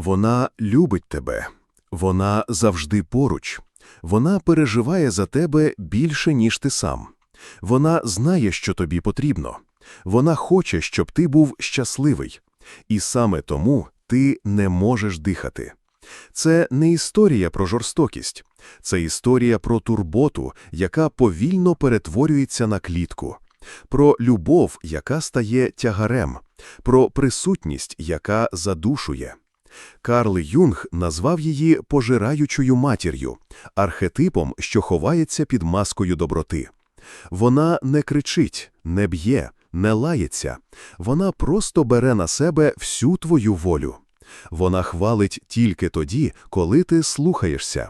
Вона любить тебе, вона завжди поруч, вона переживає за тебе більше, ніж ти сам. Вона знає, що тобі потрібно. Вона хоче, щоб ти був щасливий. І саме тому ти не можеш дихати. Це не історія про жорстокість, це історія про турботу, яка повільно перетворюється на клітку, про любов, яка стає тягарем, про присутність, яка задушує. Карл Юнг назвав її пожираючою матір'ю, архетипом, що ховається під маскою доброти. Вона не кричить, не б'є, не лається, вона просто бере на себе всю твою волю. Вона хвалить тільки тоді, коли ти слухаєшся.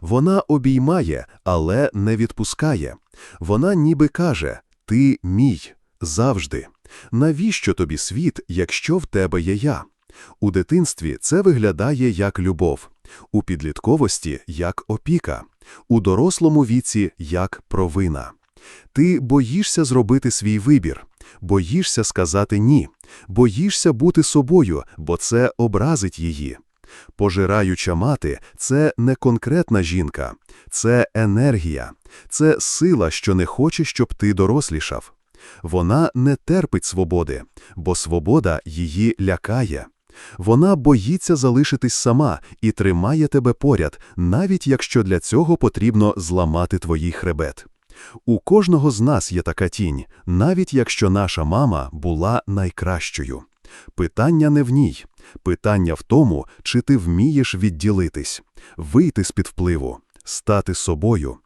Вона обіймає, але не відпускає. Вона ніби каже Ти мій, завжди. Навіщо тобі світ, якщо в тебе є я? У дитинстві це виглядає як любов, у підлітковості як опіка, у дорослому віці як провина. Ти боїшся зробити свій вибір, боїшся сказати ні, боїшся бути собою, бо це образить її. Пожираюча мати це не конкретна жінка, це енергія, це сила, що не хоче, щоб ти дорослішав. Вона не терпить свободи, бо свобода її лякає. Вона боїться залишитись сама і тримає тебе поряд, навіть якщо для цього потрібно зламати твої хребет. У кожного з нас є така тінь, навіть якщо наша мама була найкращою. Питання не в ній, питання в тому, чи ти вмієш відділитись, вийти з під впливу, стати собою.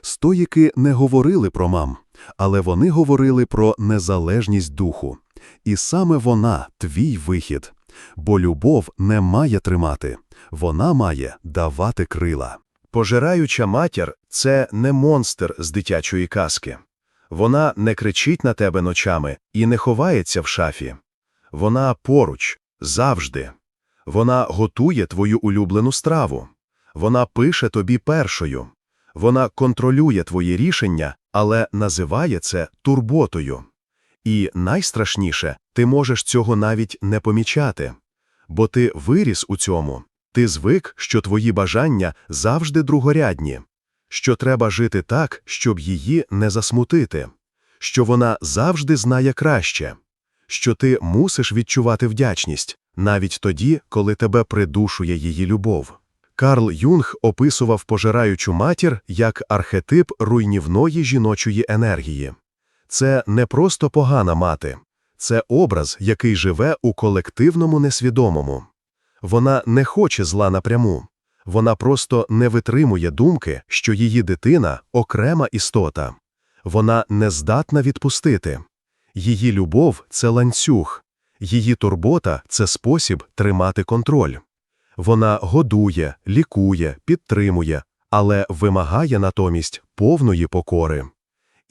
Стоїки не говорили про мам, але вони говорили про незалежність духу. І саме вона твій вихід. Бо любов не має тримати, вона має давати крила. Пожираюча матір це не монстр з дитячої казки. Вона не кричить на тебе ночами і не ховається в шафі. Вона поруч, завжди. Вона готує твою улюблену страву. Вона пише тобі першою. Вона контролює твої рішення, але називає це турботою. І найстрашніше, ти можеш цього навіть не помічати. Бо ти виріс у цьому, ти звик, що твої бажання завжди другорядні, що треба жити так, щоб її не засмутити, що вона завжди знає краще, що ти мусиш відчувати вдячність навіть тоді, коли тебе придушує її любов. Карл Юнг описував пожираючу матір як архетип руйнівної жіночої енергії. Це не просто погана мати, це образ, який живе у колективному несвідомому. Вона не хоче зла напряму, вона просто не витримує думки, що її дитина окрема істота. Вона не здатна відпустити. Її любов це ланцюг, її турбота це спосіб тримати контроль. Вона годує, лікує, підтримує, але вимагає натомість повної покори.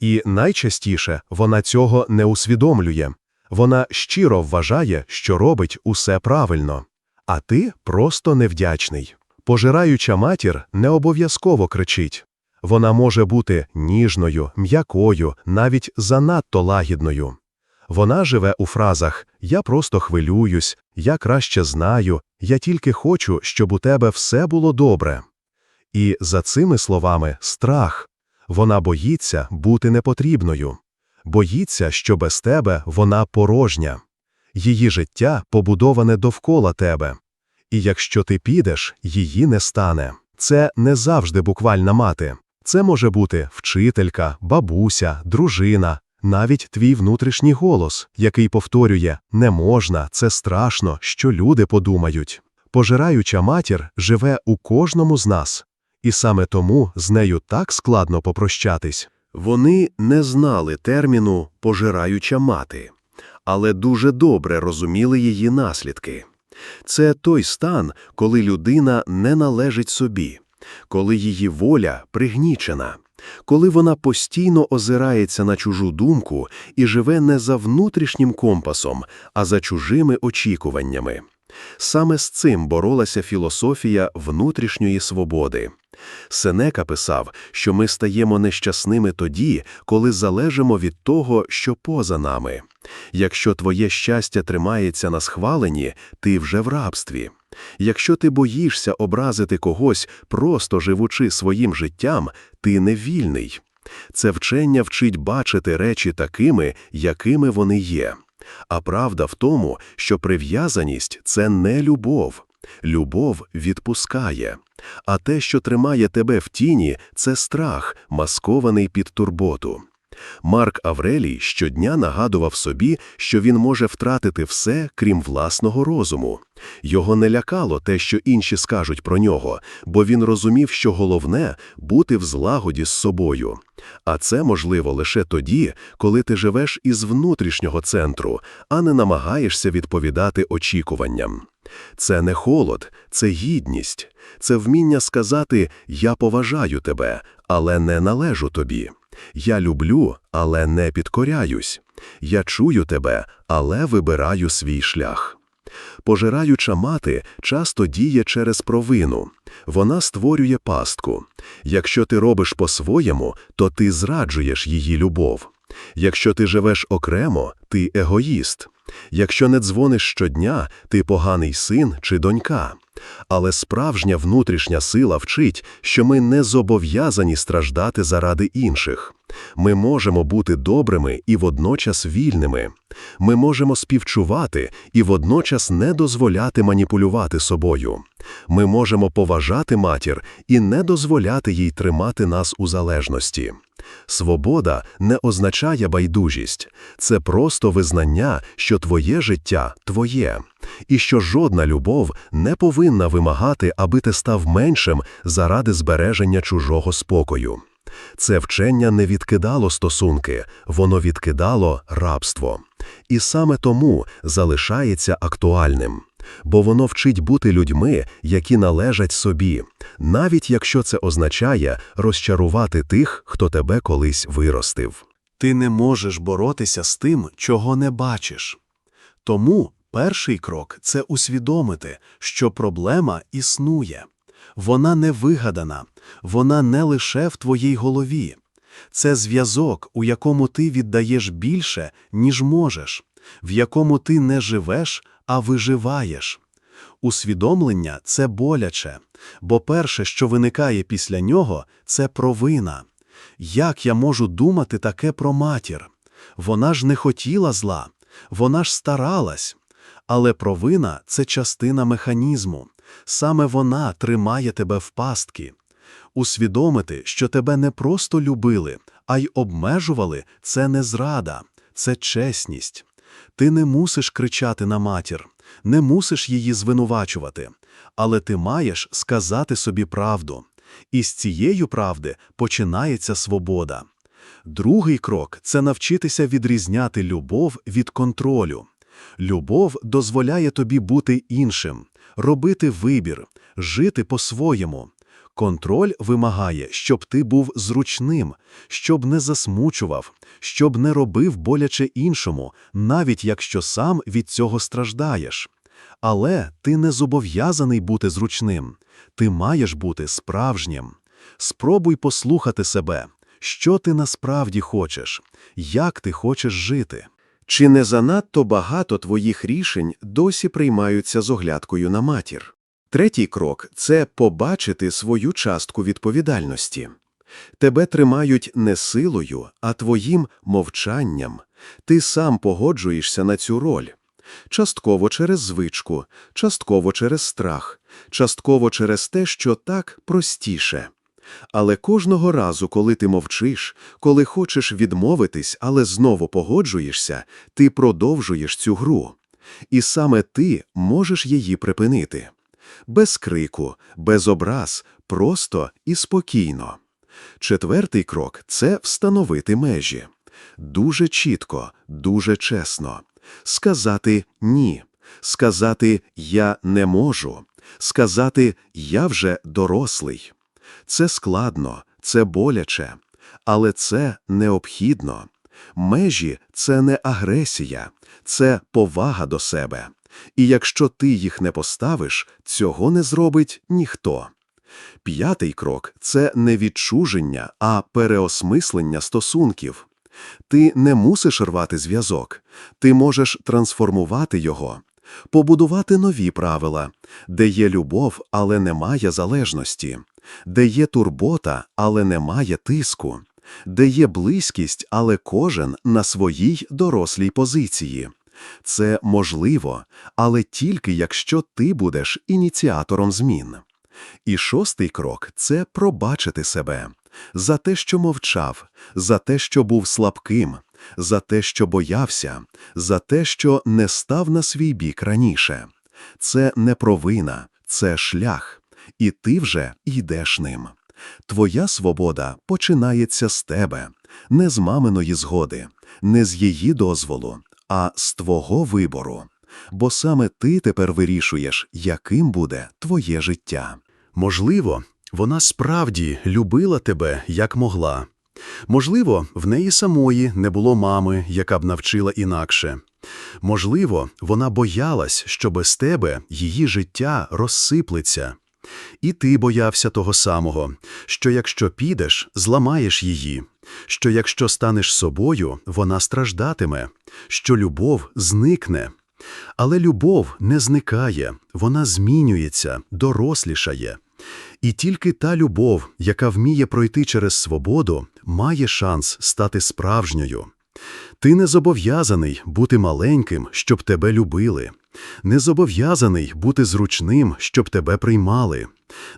І найчастіше вона цього не усвідомлює, вона щиро вважає, що робить усе правильно, а ти просто невдячний. Пожираюча матір не обов'язково кричить. Вона може бути ніжною, м'якою, навіть занадто лагідною. Вона живе у фразах Я просто хвилююсь, я краще знаю, я тільки хочу, щоб у тебе все було добре. І за цими словами страх вона боїться бути непотрібною, боїться, що без тебе вона порожня, її життя побудоване довкола тебе, і якщо ти підеш, її не стане. Це не завжди буквальна мати, це може бути вчителька, бабуся, дружина, навіть твій внутрішній голос, який повторює не можна, це страшно, що люди подумають. Пожираюча матір живе у кожному з нас, і саме тому з нею так складно попрощатись. Вони не знали терміну пожираюча мати, але дуже добре розуміли її наслідки. Це той стан, коли людина не належить собі, коли її воля пригнічена, коли вона постійно озирається на чужу думку і живе не за внутрішнім компасом, а за чужими очікуваннями. Саме з цим боролася філософія внутрішньої свободи. Сенека писав, що ми стаємо нещасними тоді, коли залежимо від того, що поза нами. Якщо твоє щастя тримається на схваленні, ти вже в рабстві. Якщо ти боїшся образити когось, просто живучи своїм життям, ти не вільний. Це вчення вчить бачити речі такими, якими вони є. А правда в тому, що прив'язаність це не любов. Любов відпускає. А те, що тримає тебе в тіні, це страх, маскований під турботу. Марк Аврелій щодня нагадував собі, що він може втратити все, крім власного розуму. Його не лякало те, що інші скажуть про нього, бо він розумів, що головне – бути в злагоді з собою. А це можливо лише тоді, коли ти живеш із внутрішнього центру, а не намагаєшся відповідати очікуванням. Це не холод, це гідність, це вміння сказати «я поважаю тебе, але не належу тобі». Я люблю, але не підкоряюсь. Я чую тебе, але вибираю свій шлях. Пожираюча мати часто діє через провину. Вона створює пастку. Якщо ти робиш по-своєму, то ти зраджуєш її любов. Якщо ти живеш окремо, ти егоїст. Якщо не дзвониш щодня, ти поганий син чи донька. Але справжня внутрішня сила вчить, що ми не зобов'язані страждати заради інших. Ми можемо бути добрими і водночас вільними. Ми можемо співчувати і водночас не дозволяти маніпулювати собою. Ми можемо поважати матір і не дозволяти їй тримати нас у залежності. Свобода не означає байдужість, це просто визнання, що твоє життя твоє, і що жодна любов не повинна вимагати, аби ти став меншим заради збереження чужого спокою. Це вчення не відкидало стосунки, воно відкидало рабство. І саме тому залишається актуальним. Бо воно вчить бути людьми, які належать собі, навіть якщо це означає розчарувати тих, хто тебе колись виростив. Ти не можеш боротися з тим, чого не бачиш. Тому перший крок це усвідомити, що проблема існує. Вона не вигадана, вона не лише в твоїй голові. Це зв'язок, у якому ти віддаєш більше, ніж можеш, в якому ти не живеш, а виживаєш. Усвідомлення це боляче, бо перше, що виникає після нього, це провина. Як я можу думати таке про матір? Вона ж не хотіла зла, вона ж старалась. Але провина це частина механізму. Саме вона тримає тебе в пастки. Усвідомити, що тебе не просто любили, а й обмежували це не зрада, це чесність. Ти не мусиш кричати на матір, не мусиш її звинувачувати, але ти маєш сказати собі правду. І з цією правди починається свобода. Другий крок це навчитися відрізняти любов від контролю. Любов дозволяє тобі бути іншим, робити вибір, жити по-своєму. Контроль вимагає, щоб ти був зручним, щоб не засмучував, щоб не робив боляче іншому, навіть якщо сам від цього страждаєш. Але ти не зобов'язаний бути зручним, ти маєш бути справжнім. Спробуй послухати себе, що ти насправді хочеш, як ти хочеш жити. Чи не занадто багато твоїх рішень досі приймаються з оглядкою на матір? Третій крок це побачити свою частку відповідальності. Тебе тримають не силою, а твоїм мовчанням. Ти сам погоджуєшся на цю роль. Частково через звичку, частково через страх, частково через те, що так простіше. Але кожного разу, коли ти мовчиш, коли хочеш відмовитись, але знову погоджуєшся, ти продовжуєш цю гру. І саме ти можеш її припинити. Без крику, без образ, просто і спокійно. Четвертий крок – це встановити межі. Дуже чітко, дуже чесно. Сказати «ні», сказати «я не можу», сказати «я вже дорослий». Це складно, це боляче, але це необхідно. Межі – це не агресія, це повага до себе. І якщо ти їх не поставиш, цього не зробить ніхто. П'ятий крок – це не відчуження, а переосмислення стосунків. Ти не мусиш рвати зв'язок, ти можеш трансформувати його. побудувати нові правила, де є любов, але немає залежності, де є турбота, але немає тиску, де є близькість, але кожен на своїй дорослій позиції. Це можливо, але тільки якщо ти будеш ініціатором змін. І шостий крок це пробачити себе за те, що мовчав, за те, що був слабким, за те, що боявся, за те, що не став на свій бік раніше. Це не провина, це шлях, і ти вже йдеш ним. Твоя свобода починається з тебе, не з маминої згоди, не з її дозволу, а з твого вибору. Бо саме ти тепер вирішуєш, яким буде твоє життя. Можливо, вона справді любила тебе, як могла. Можливо, в неї самої не було мами, яка б навчила інакше. Можливо, вона боялась, що без тебе її життя розсиплеться. І ти боявся того самого, що якщо підеш, зламаєш її, що якщо станеш собою, вона страждатиме, що любов зникне. Але любов не зникає, вона змінюється, дорослішає. І тільки та любов, яка вміє пройти через свободу, має шанс стати справжньою. Ти не зобов'язаний бути маленьким, щоб тебе любили, не зобов'язаний бути зручним, щоб тебе приймали,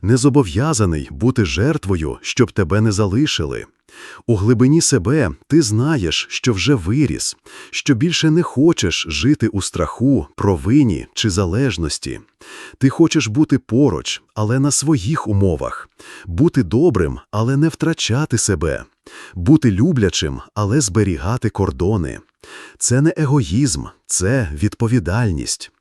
не зобов'язаний бути жертвою, щоб тебе не залишили. У глибині себе ти знаєш, що вже виріс, що більше не хочеш жити у страху, провині чи залежності. Ти хочеш бути поруч, але на своїх умовах, бути добрим, але не втрачати себе, бути люблячим, але зберігати кордони. Це не егоїзм, це відповідальність.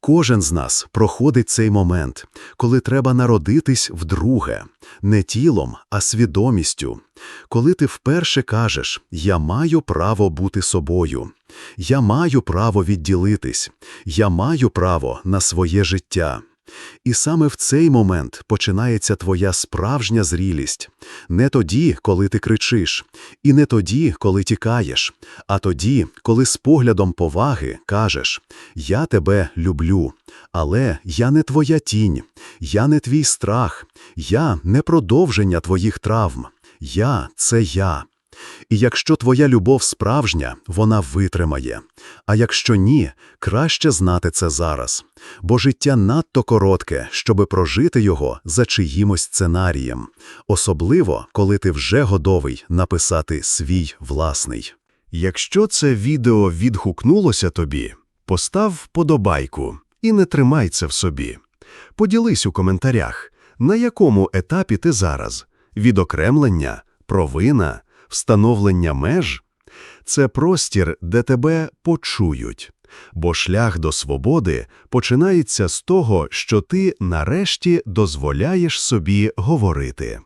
Кожен з нас проходить цей момент, коли треба народитись вдруге, не тілом, а свідомістю. Коли ти вперше кажеш «Я маю право бути собою», «Я маю право відділитись», «Я маю право на своє життя». І саме в цей момент починається твоя справжня зрілість. Не тоді, коли ти кричиш, і не тоді, коли тікаєш, а тоді, коли з поглядом поваги кажеш «Я тебе люблю, але я не твоя тінь, я не твій страх, я не продовження твоїх травм, я – це я». І якщо твоя любов справжня, вона витримає. А якщо ні, краще знати це зараз. Бо життя надто коротке, щоби прожити його за чиїмось сценарієм. Особливо, коли ти вже готовий написати свій власний. Якщо це відео відгукнулося тобі, постав вподобайку і не тримай це в собі. Поділись у коментарях, на якому етапі ти зараз – відокремлення, провина, встановлення меж – це простір, де тебе почують. Бо шлях до свободи починається з того, що ти нарешті дозволяєш собі говорити.